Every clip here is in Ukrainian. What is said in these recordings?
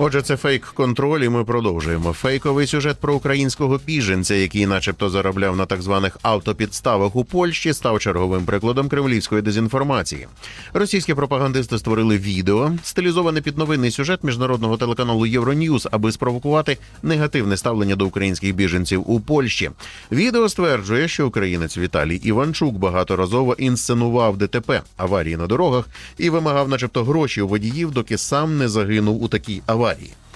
Отже, це фейк контроль, і ми продовжуємо. Фейковий сюжет про українського біженця, який, начебто, заробляв на так званих автопідставах у Польщі, став черговим прикладом кремлівської дезінформації. Російські пропагандисти створили відео, стилізоване під новинний сюжет міжнародного телеканалу Євроньюз, аби спровокувати негативне ставлення до українських біженців у Польщі. Відео стверджує, що українець Віталій Іванчук багаторазово інсценував ДТП аварії на дорогах і вимагав, начебто, гроші у водіїв, доки сам не загинув у такій аварії.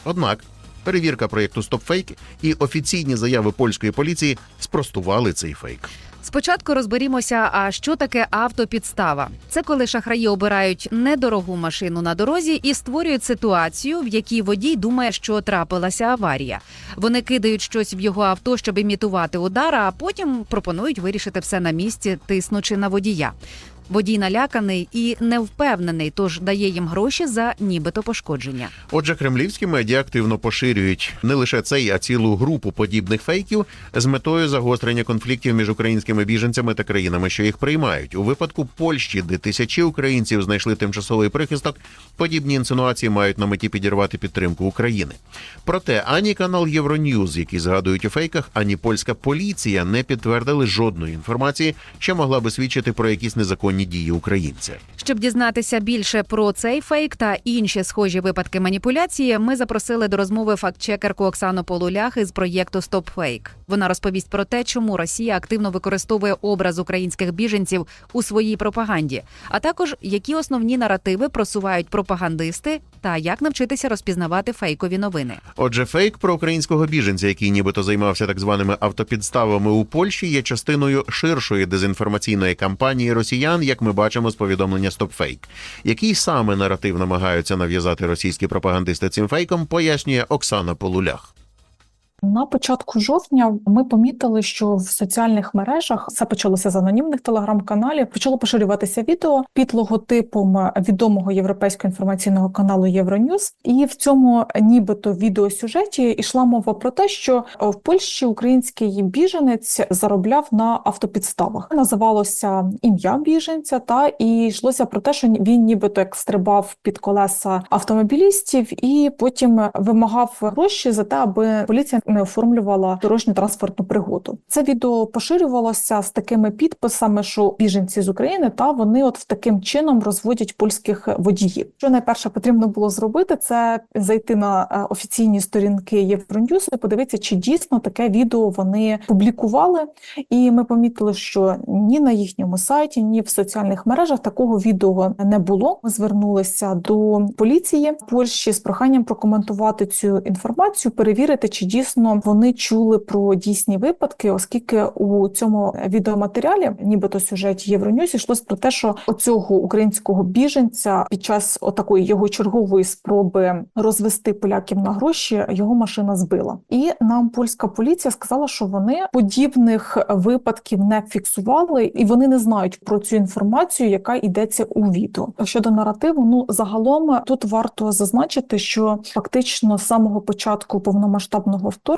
Однак перевірка проєкту «Стопфейки» і офіційні заяви польської поліції спростували цей фейк. Спочатку розберімося, а що таке автопідстава. Це коли шахраї обирають недорогу машину на дорозі і створюють ситуацію, в якій водій думає, що трапилася аварія. Вони кидають щось в його авто, щоб імітувати удар, а потім пропонують вирішити все на місці, тиснучи на водія. Водій наляканий і невпевнений, тож дає їм гроші за нібито пошкодження. Отже, кремлівські медіа активно поширюють не лише цей, а цілу групу подібних фейків з метою загострення конфліктів між українськими біженцями та країнами, що їх приймають. У випадку Польщі, де тисячі українців знайшли тимчасовий прихисток, подібні інсинуації мають на меті підірвати підтримку України. Проте ані канал Євроньюз, який згадують у фейках, ані польська поліція не підтвердили жодної інформації, що могла би свідчити про якісь незаконні дії українця. Щоб дізнатися більше про цей фейк та інші схожі випадки маніпуляції, ми запросили до розмови фактчекерку Оксану Полулях із проєкту StopFake. Вона розповість про те, чому Росія активно використовує образ українських біженців у своїй пропаганді, а також які основні наративи просувають пропагандисти та як навчитися розпізнавати фейкові новини. Отже, фейк про українського біженця, який нібито займався так званими автопідставами у Польщі, є частиною ширшої дезінформаційної кампанії росіян, як ми бачимо з повідомлення StopFake. Який саме наратив намагаються нав'язати російські пропагандисти цим фейком, пояснює Оксана Полулях. На початку жовтня ми помітили, що в соціальних мережах це почалося з анонімних телеграм-каналів. Почало поширюватися відео під логотипом відомого європейського інформаційного каналу Євроньюз. І в цьому, нібито відеосюжеті, йшла мова про те, що в Польщі український біженець заробляв на автопідставах. Називалося ім'я біженця, та і йшлося про те, що він нібито як стрибав під колеса автомобілістів, і потім вимагав гроші за те, аби поліція не оформлювала дорожню транспортну пригоду. Це відео поширювалося з такими підписами, що біженці з України та вони от в таким чином розводять польських водіїв. Що найперше потрібно було зробити, це зайти на е, офіційні сторінки Євроньюз і подивитися, чи дійсно таке відео вони публікували. І ми помітили, що ні на їхньому сайті, ні в соціальних мережах такого відео не було. Ми звернулися до поліції Польщі з проханням прокоментувати цю інформацію, перевірити, чи дійсно вони чули про дійсні випадки, оскільки у цьому відеоматеріалі, нібито сюжеті Євроньюз, йшлось про те, що оцього українського біженця під час отакої його чергової спроби розвести поляків на гроші його машина збила. І нам польська поліція сказала, що вони подібних випадків не фіксували, і вони не знають про цю інформацію, яка йдеться у відео. Щодо наративу, ну загалом тут варто зазначити, що фактично з самого початку повномасштабного вторгнення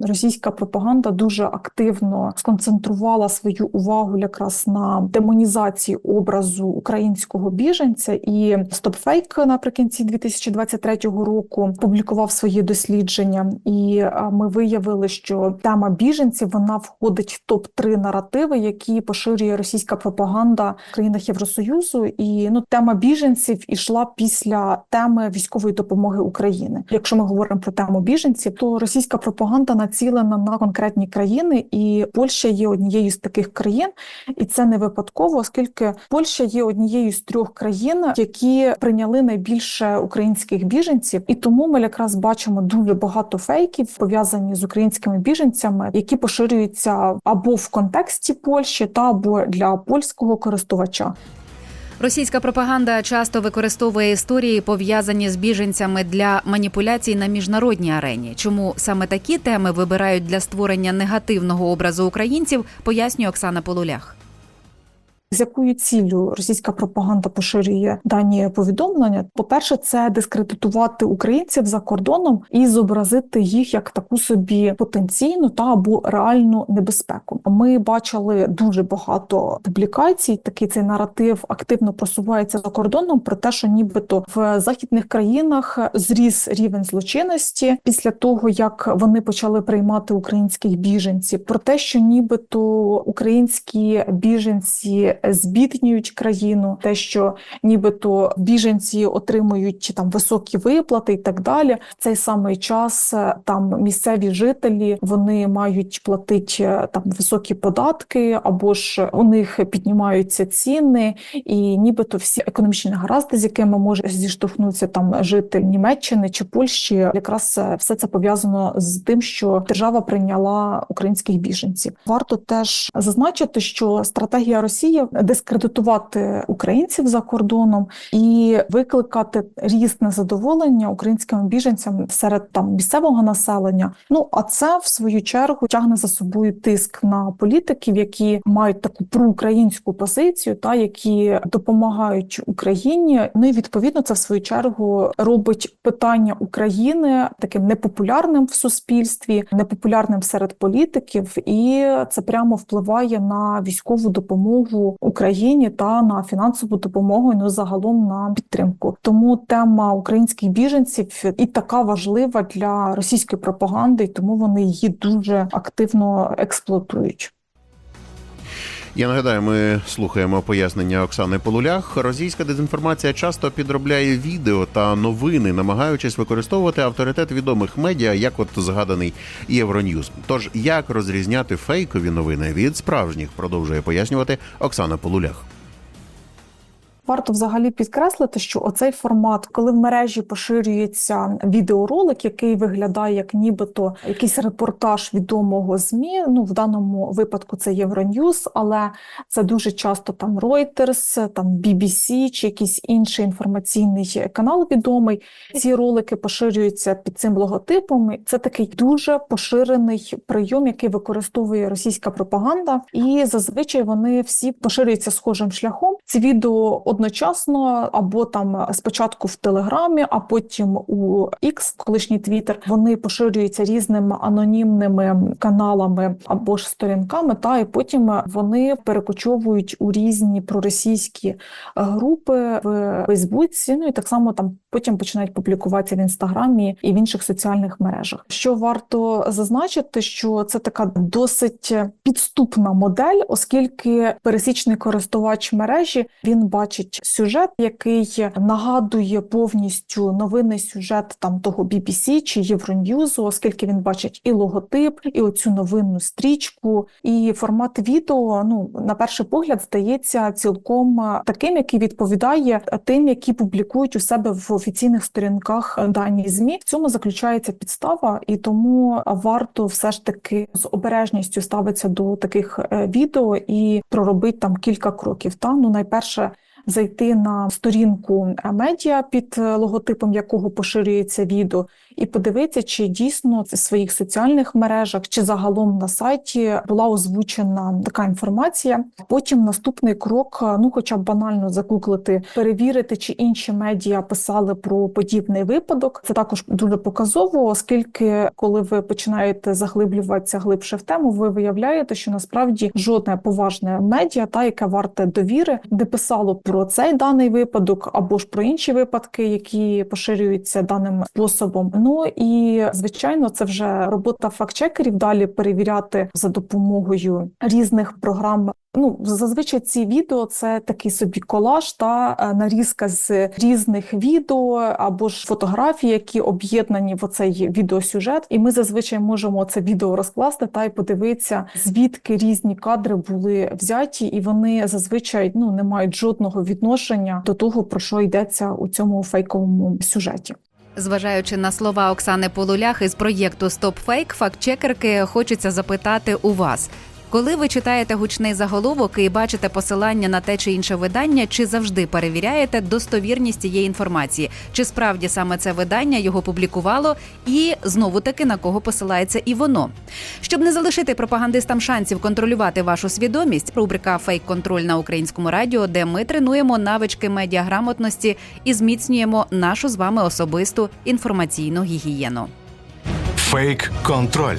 російська пропаганда дуже активно сконцентрувала свою увагу якраз на демонізації образу українського біженця. І StopFake наприкінці 2023 року публікував свої дослідження, і ми виявили, що тема біженців вона входить в топ 3 наративи, які поширює російська пропаганда в країнах Євросоюзу. І ну тема біженців ішла після теми військової допомоги України. Якщо ми говоримо про тему біженців, то російська пропаганда націлена на конкретні країни, і Польща є однією з таких країн, і це не випадково, оскільки Польща є однією з трьох країн, які прийняли найбільше українських біженців, і тому ми якраз бачимо дуже багато фейків пов'язані з українськими біженцями, які поширюються або в контексті Польщі, та або для польського користувача. Російська пропаганда часто використовує історії, пов'язані з біженцями для маніпуляцій на міжнародній арені. Чому саме такі теми вибирають для створення негативного образу українців, пояснює Оксана Полулях. З якою ціллю російська пропаганда поширює дані повідомлення? По-перше, це дискредитувати українців за кордоном і зобразити їх як таку собі потенційну та або реальну небезпеку. Ми бачили дуже багато публікацій. Такий цей наратив активно просувається за кордоном про те, що нібито в західних країнах зріс рівень злочинності після того, як вони почали приймати українських біженців, про те, що нібито українські біженці збіднюють країну, те, що нібито біженці отримують там високі виплати і так далі. В цей самий час е, там місцеві жителі вони мають платити е, там високі податки, або ж у них піднімаються ціни, і нібито всі економічні негаразди, з якими може зіштовхнутися там житель Німеччини чи Польщі, якраз е, все це пов'язано з тим, що держава прийняла українських біженців. Варто теж зазначити, що стратегія Росії дискредитувати українців за кордоном і викликати ріст незадоволення українським біженцям серед там місцевого населення. Ну а це в свою чергу тягне за собою тиск на політиків, які мають таку проукраїнську позицію, та які допомагають Україні. Ну і відповідно це в свою чергу робить питання України таким непопулярним в суспільстві, непопулярним серед політиків, і це прямо впливає на військову допомогу Україні та на фінансову допомогу, ну загалом на підтримку. Тому тема українських біженців і така важлива для російської пропаганди, і тому вони її дуже активно експлуатують. Я нагадаю, ми слухаємо пояснення Оксани Полулях. Російська дезінформація часто підробляє відео та новини, намагаючись використовувати авторитет відомих медіа, як от згаданий Євроньюз. Тож як розрізняти фейкові новини від справжніх, продовжує пояснювати Оксана Полулях. Варто взагалі підкреслити, що оцей формат, коли в мережі поширюється відеоролик, який виглядає як нібито якийсь репортаж відомого змі. Ну в даному випадку це Євроньюз, але це дуже часто там Reuters, там BBC чи якийсь інший інформаційний канал відомий. Ці ролики поширюються під цим логотипом. Це такий дуже поширений прийом, який використовує російська пропаганда, і зазвичай вони всі поширюються схожим шляхом. Ці відео одночасно або там спочатку в Телеграмі, а потім у X, колишній Твіттер, вони поширюються різними анонімними каналами або ж сторінками, та і потім вони перекочовують у різні проросійські групи в Фейсбуці. Ну і так само там потім починають публікуватися в інстаграмі і в інших соціальних мережах. Що варто зазначити, що це така досить підступна модель, оскільки пересічний користувач мережі він бачить сюжет, який нагадує повністю новинний сюжет там того BBC чи Євроньюзу, оскільки він бачить і логотип, і оцю новинну стрічку, і формат відео. Ну на перший погляд здається цілком таким, який відповідає тим, які публікують у себе в офіційних сторінках дані змі. В цьому заключається підстава, і тому варто все ж таки з обережністю ставитися до таких е, відео і проробити там кілька кроків. Та ну найперше зайти на сторінку медіа, під е, логотипом якого поширюється відео, і подивитися, чи дійсно в своїх соціальних мережах чи загалом на сайті була озвучена така інформація. Потім наступний крок, е, ну хоча б банально загуглити, перевірити, чи інші медіа писали про подібний випадок. Це також дуже показово, оскільки, коли ви починаєте заглиблюватися глибше в тему, ви виявляєте, що насправді жодне поважне медіа, та яке варте довіри, не писало про цей даний випадок або ж про інші випадки, які поширюються даним способом. Ну і звичайно, це вже робота фактчекерів далі перевіряти за допомогою різних програм. Ну, зазвичай ці відео це такий собі колаж та е, нарізка з різних відео або ж фотографій, які об'єднані в оцей відеосюжет. І ми зазвичай можемо це відео розкласти та й подивитися, звідки різні кадри були взяті, і вони зазвичай ну не мають жодного відношення до того, про що йдеться у цьому фейковому сюжеті. Зважаючи на слова Оксани Полулях із проєкту Стоп Фейк, фактчекерки хочеться запитати у вас. Коли ви читаєте гучний заголовок і бачите посилання на те чи інше видання, чи завжди перевіряєте достовірність цієї інформації, чи справді саме це видання його публікувало, і знову таки на кого посилається і воно. Щоб не залишити пропагандистам шансів контролювати вашу свідомість, рубрика Фейк-контроль на українському радіо, де ми тренуємо навички медіаграмотності і зміцнюємо нашу з вами особисту інформаційну гігієну. Фейк-контроль.